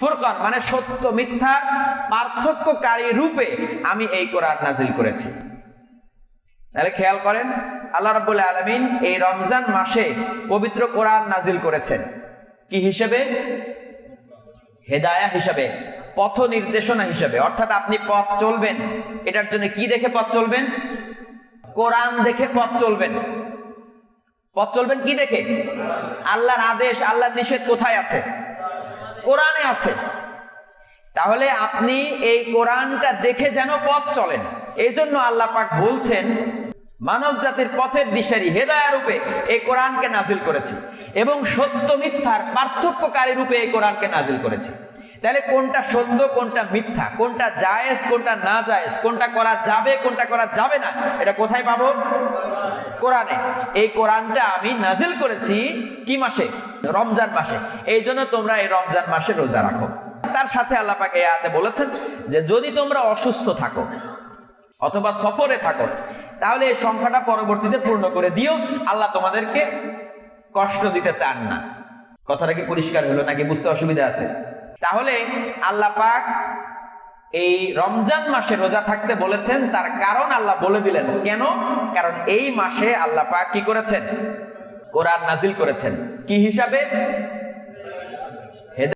ফুরকান মানে সত্য, মিথ্যা, পার্থক্যকারী রূপে আমি এই কোরআন নাজিল করেছি। তাহলে খেয়াল করেন, আল্লাহ রাব্বুল আলামিন এই রমজান মাসে পবিত্র কোরআন নাজিল করেছেন। কি হিসেবে? হেদায়া হিসাবে, পথ নির্দেশনা হিসাবে। অর্থাৎ আপনি পথ চলবেন, এটার জন্য কি দেখে পথ চলবেন? কোরআন দেখে পথ চলবেন। পথ চলবেন কি দেখে? আল্লাহর আদেশ, আল্লাহর নিষেধ কোথায় আছে? কোরআনে আছে। তাহলে আপনি এই কোরআনটা দেখে যেন পথ চলেন। এই জন্য আল্লাহ পাক বলছেন, মানব জাতির পথের দিশারি হেদায়া রূপে এই কোরআনকে নাজিল করেছি এবং সত্য মিথ্যার পার্থক্যকারী রূপে এই কোরআনকে নাজিল করেছি। তাহলে কোনটা সত্য, কোনটা মিথ্যা, কোনটা জায়েজ, কোনটা না জায়েজ, কোনটা করা যাবে, কোনটা করা যাবে না, এটা কোথায় পাবো? কোরআনে। এই কোরআনটা আমি নাজিল করেছি কি মাসে? রমজান মাসে। এই জন্য তোমরা এই রমজান মাসে রোজা রাখো। তার সাথে আল্লাহ পাকে আয়াতে বলেছেন যে, যদি তোমরা অসুস্থ থাকো অথবা সফরে থাকো, তাহলে এই সংখ্যাটা পরবর্তীতে পূর্ণ করে দিও। আল্লাহ তোমাদেরকে কষ্ট দিতে চান না। কথাটা কি পরিষ্কার হলো নাকি বুঝতে অসুবিধা আছে? তাহলে আল্লাহ পাক এই রমজান মাসে রোজা থাকতে বলেছেন, তার কারণ আল্লাহ বলে দিলেন। কেন? কারণ এই মাসে আল্লাহ পাক কি করেছেন? কোরআন নাজিল করেছেন। কি হিসাবে?